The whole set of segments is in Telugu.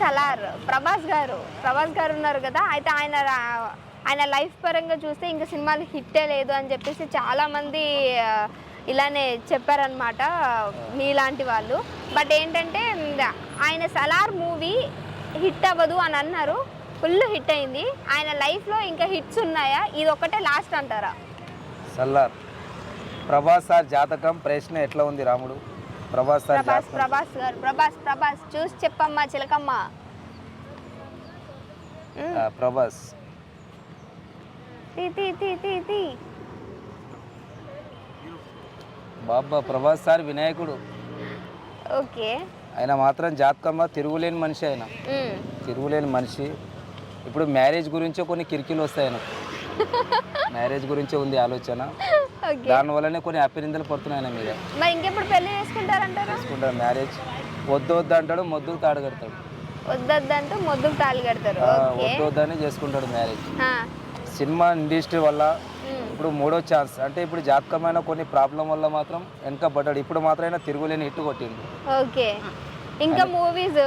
సలార్ ప్రభాస్ గారు. ప్రభాస్ గారు ఉన్నారు కదా అయితే ఆయన ఆయన లైఫ్ పరంగా చూస్తే ఇంకా సినిమాలు హిట్టే లేదు అని చెప్పేసి చాలామంది ఇలానే చెప్పారనమాట మీలాంటి వాళ్ళు. బట్ ఏంటంటే ఆయన సలార్ మూవీ హిట్ అవ్వదు అని అన్నారు. ఫుల్ హిట్ అయింది. ఆయన లైఫ్లో ఇంకా హిట్స్ ఉన్నాయా? ఇది ఒకటే లాస్ట్ అంటారా? సల్లార్ ప్రభాస్ సార్ జాతకం ప్రశ్న ఎట్లా ఉంది రాముడు? ప్రభాస్ సార్ ప్రభాస్ ప్రభాస్ గారు. ప్రభాస్ ప్రభాస్ చూసి చెప్పమ్మా చిలకమ్మ. ప్రభాస్. తీ తీ తీ తీ తీ. బాబా ప్రభాస్ సార్ వినాయకుడు. ఓకే. ఆయన మాత్రం జాతకంలో తిరుగులేని మనిషి ఆయన. తిరుగులేని మనిషి. ఇప్పుడు మ్యారేజ్ గురించే కొన్ని కిరికిలు వస్తాయి ఆయనకు. మ్యారేజ్ గురించే ఉంది ఆలోచన. ఓకే దానివల్లనే కొన్ని అప్పిరిందలు పడుతున్నాయి మీద. మరి ఇంకెప్పుడు పెళ్ళి చేసుకుంటారంటారు? చేసుకుంటారు మ్యారేజ్ వద్దు వద్దు అంటాడు మొద్దు తాడు కడతాడు. వద్దొద్దంటూ మొద్దుకు తాళి కడతారు. వద్దు వద్దని చేసుకుంటాడు మ్యారేజ్ సినిమా ఇండస్ట్రీ వల్ల ఉమ్, ఇప్పుడు మూడో ఛాన్స్ అంటే ఇప్పుడు జాతకమైన కొన్ని ప్రాబ్లం వల్ల మాత్రం వెనకబడ్డాడు ఇప్పుడు మాత్రం అయినా తిరుగులేని హిట్ కొట్టిండు. ఓకే ఇంకా మూవీస్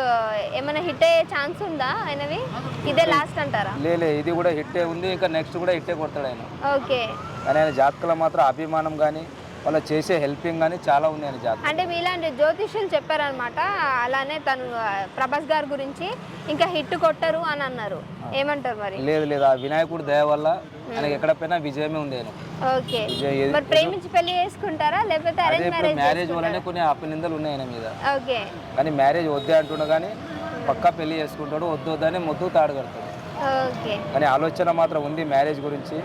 ఏమైనా హిట్ అయ్యే ఛాన్స్ ఉందా ఆయనవి? ఇదే లాస్ట్ అంటారా? లేలే ఇది కూడా హిట్టే ఉంది. ఇంకా నెక్స్ట్ కూడా హిట్టే కొడతాడు ఆయన. ఓకే కానీ ఆయన జాతకంలో మాత్రం అభిమానం కానీ వాళ్ళు చేసే హెల్పింగ్ కానీ చాలా ఉంది ఆయన జాతకం అంటే మీలాంటి జ్యోతిష్యులు చెప్పారనమాట అలానే తను ప్రభాస్ గారి గురించి ఇంకా హిట్ కొట్టరు అని అన్నారు. ఏమంటారు మరి? లేదు లేదు. ఆ వినాయకుడు దయ వల్ల ఆయనకి ఎక్కడ పోయినా విజయమే ఉంది ఆయన ఓకే. మరి ప్రేమించి పెళ్ళి చేసుకుంటారా? లేకపోతే అరేంజ్ మ్యారేజ్ మ్యారేజ్ వల్లనే కొన్ని అపనిందలు ఉన్నాయి ఆయన మీద. ఓకే. కానీ మ్యారేజ్ వద్దే అంటుండే కానీ పక్కా పెళ్ళి చేసుకుంటాడు వద్దు వద్దని మొద్దు తాడు కడతాడు. కానీ ఆలోచన మాత్రం ఉంది మ్యారేజ్ గురించి.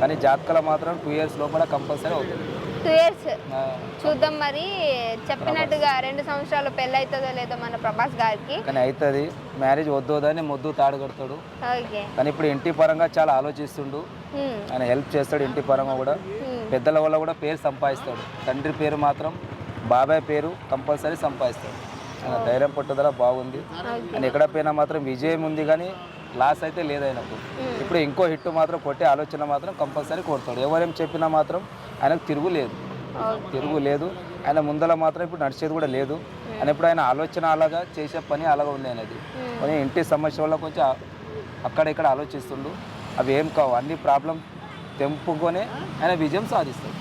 కానీ జాతకాల మాత్రం టూ ఇయర్స్ లోపల కంపల్సరీ అవుతుంది. టూ ఇయర్స్ చూద్దాం మరి. చెప్పినట్టుగా రెండు సంవత్సరాలు పెళ్ళి అవుతుందో లేదో మన ప్రభాస్ గారికి. కానీ అవుతుంది మ్యారేజ్ వద్దు వద్దని మొద్దు తాడు కడతాడు కానీ ఇప్పుడు ఇంటి పరంగా చాలా ఆలోచిస్తుండు. ఆయన హెల్ప్ చేస్తాడు ఇంటి పరంగా కూడా. పెద్దల వల్ల కూడా పేరు సంపాదిస్తాడు. తండ్రి పేరు మాత్రం బాబాయ్ పేరు కంపల్సరీ సంపాదిస్తాడు. ధైర్యం పట్టుదల బాగుంది. ఆయన ఎక్కడ పోయినా మాత్రం విజయం ఉంది కానీ లాస్ అయితే లేదు ఆయనకు ఇప్పుడు ఇంకో హిట్ మాత్రం కొట్టే ఆలోచన మాత్రం కంపల్సరీ కొడతాడు. ఎవరేం చెప్పినా మాత్రం ఆయనకు తిరుగు లేదు. తిరుగు లేదు. ఆయన ముందల మాత్రం ఇప్పుడు నడిచేది కూడా లేదు. ఆయన ఇప్పుడు ఆయన ఆలోచన అలాగా చేసే పని అలాగా ఉంది ఆయనది. కానీ ఇంటి సమస్య వల్ల కొంచెం అక్కడ ఇక్కడ ఆలోచిస్తుండు. అవి ఏం కావు. అన్ని ప్రాబ్లం తెంపుకొని ఆయన విజయం సాధిస్తాడు.